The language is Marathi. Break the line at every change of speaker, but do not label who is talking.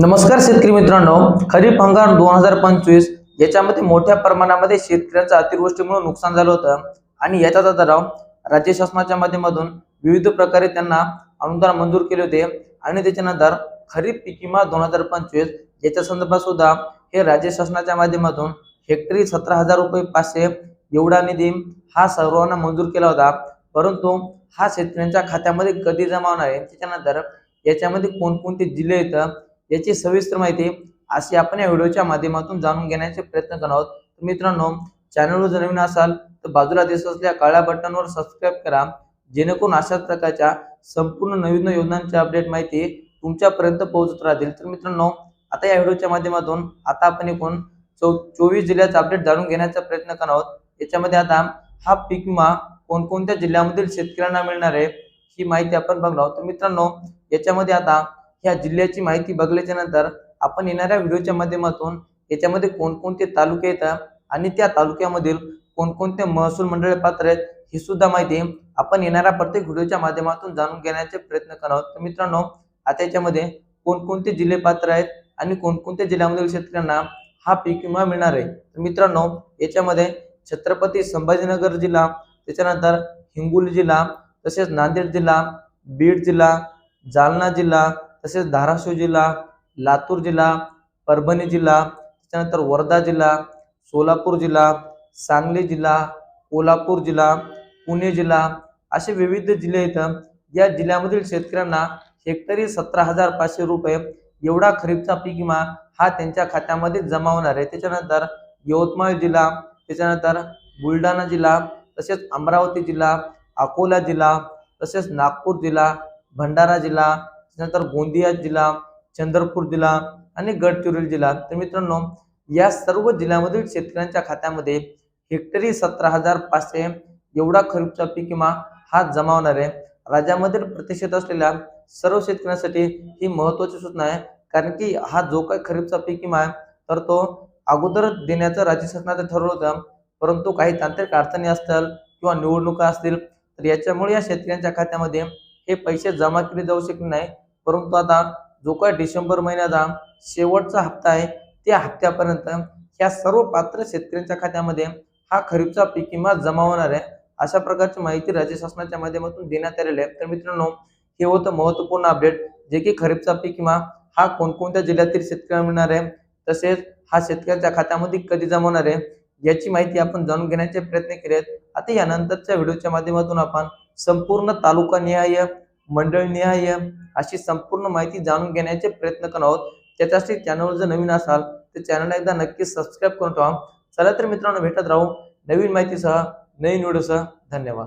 नमस्कार शेतकरी मित्रांनो खरीप हंगाम दोन हजार पंचवीस याच्यामध्ये मोठ्या प्रमाणामध्ये शेतकऱ्यांचं अतिवृष्टीमुळे नुकसान झालं होतं. आणि याचा दराव राज्य शासनाच्या माध्यमातून विविध प्रकारे त्यांना अनुदान मंजूर केले होते. आणि त्याच्यानंतर खरीप पीक विमा दोन हजार पंचवीस याच्या संदर्भात सुद्धा हे राज्य शासनाच्या माध्यमातून हेक्टरी सतरा हजार रुपये पाचशे एवढा निधी हा सर्वांना मंजूर केला होता. परंतु हा शेतकऱ्यांच्या खात्यामध्ये कधी जमा होणार आहे? त्याच्यानंतर याच्यामध्ये कोणकोणते जिल्हे येतं याची सविस्तर माहिती अशी आपण या व्हिडिओच्या माध्यमातून जाणून घेण्याचे प्रयत्न करणार आहोत. तर मित्रांनो चॅनलवर जर नवीन असाल तर बाजूला दिसत असलेल्या काळ्या बटनवर सबस्क्राईब करा. जेणेकरून अशाच प्रकारच्या संपूर्ण नवीन योजनांची अपडेट माहिती तुमच्यापर्यंत पोहोचत राहतील. तर मित्रांनो आता या व्हिडिओच्या माध्यमातून आता आपण एकूण चौ चोवीस जिल्ह्याचा अपडेट जाणून घेण्याचा प्रयत्न करणार आहोत. याच्यामध्ये आता हा पीक विमा कोणकोणत्या जिल्ह्यामधील शेतकऱ्यांना मिळणार आहे ही माहिती आपण बघणार आहोत. तर मित्रांनो याच्यामध्ये आता ह्या जिल्ह्याची माहिती बघल्याच्या नंतर आपण येणाऱ्या व्हिडिओच्या माध्यमातून याच्यामध्ये कोणकोणते तालुके येतात आणि त्या तालुक्यामधील कोणकोणते महसूल मंडळे पात्र आहेत ही सुद्धा माहिती आपण येणाऱ्या प्रत्येक व्हिडिओच्या माध्यमातून जाणून घेण्याचे प्रयत्न करणार आहोत. तर मित्रांनो आता याच्यामध्ये कोणकोणते जिल्हे पात्र आहेत आणि कोणकोणत्या जिल्ह्यामधील शेतकऱ्यांना हा पीक विमा मिळणार आहे? तर मित्रांनो याच्यामध्ये छत्रपती संभाजीनगर जिल्हा त्याच्यानंतर हिंगोली जिल्हा तसेच नांदेड जिल्हा बीड जिल्हा जालना जिल्हा तसेच धाराशिव जिल्हा लातूर जिल्हा परभणी जिल्हा त्याच्यानंतर वर्धा जिल्हा सोलापूर जिल्हा सांगली जिल्हा कोल्हापूर जिल्हा पुणे जिल्हा असे विविध जिल्हे इथं या जिल्ह्यामधील शेतकऱ्यांना हेक्टरी सतरा हजार पाचशे रुपये एवढा खरीपचा पीक विमा हा त्यांच्या खात्यामध्ये जमा होणार आहे. त्याच्यानंतर यवतमाळ जिल्हा त्याच्यानंतर बुलढाणा जिल्हा तसेच अमरावती जिल्हा अकोला जिल्हा तसेच नागपूर जिल्हा भंडारा जिल्हा त्यानंतर गोंदिया जिल्हा चंद्रपूर जिल्हा आणि गडचिरोली जिल्हा. तर मित्रांनो या सर्व जिल्ह्यामधील शेतकऱ्यांच्या खात्यामध्ये हेक्टरी सतरा हजार पाचशे एवढा खरीपचा पीक विमा हा जमा होणार आहे. राज्यामधील प्रतिष्ठित असलेल्या सर्व शेतकऱ्यांसाठी ही महत्वाची सूचना आहे. कारण की हा जो काही खरीपचा पीक विमा आहे तर तो अगोदर देण्याचं राज्य शासनाचं ठरवलं होतं. परंतु काही तांत्रिक अडचणी असतील किंवा निवडणुका असतील तर याच्यामुळे या शेतकऱ्यांच्या खात्यामध्ये हे पैसे जमा केले जाऊ शकले नाही. परंतु आता जो काय डिसेंबर महिन्याचा शेवटचा हप्ता आहे त्या हप्त्यापर्यंत ह्या सर्व पात्र शेतकऱ्यांच्या खात्यामध्ये हा खरीपचा पीक विमा जमा होणार आहे. अशा प्रकारची माहिती राज्य शासनाच्या माध्यमातून देण्यात आलेली आहे. तर मित्रांनो हे होतं महत्त्वपूर्ण अपडेट जे की खरीपचा पीक विमा हा कोणकोणत्या जिल्ह्यातील शेतकऱ्यांना मिळणार आहे तसेच हा शेतकऱ्याच्या खात्यामध्ये कधी जमा होणार आहे याची माहिती आपण जाणून घेण्याचे प्रयत्न केले आहेत आता यानंतरच्या व्हिडिओच्या माध्यमातून आपण संपूर्ण तालुका निहाय मंडळनिहाय अशी संपूर्ण माहिती जाणून घेण्याचे प्रयत्न करणार आहोत. त्याच्यासाठी चॅनलवर जर नवीन असाल तर चॅनलला एकदा नक्की सबस्क्राईब करून ठेवा. चला तर मित्रांनो भेटत राहू नवीन माहितीसह नवीन व्हिडिओसह. धन्यवाद.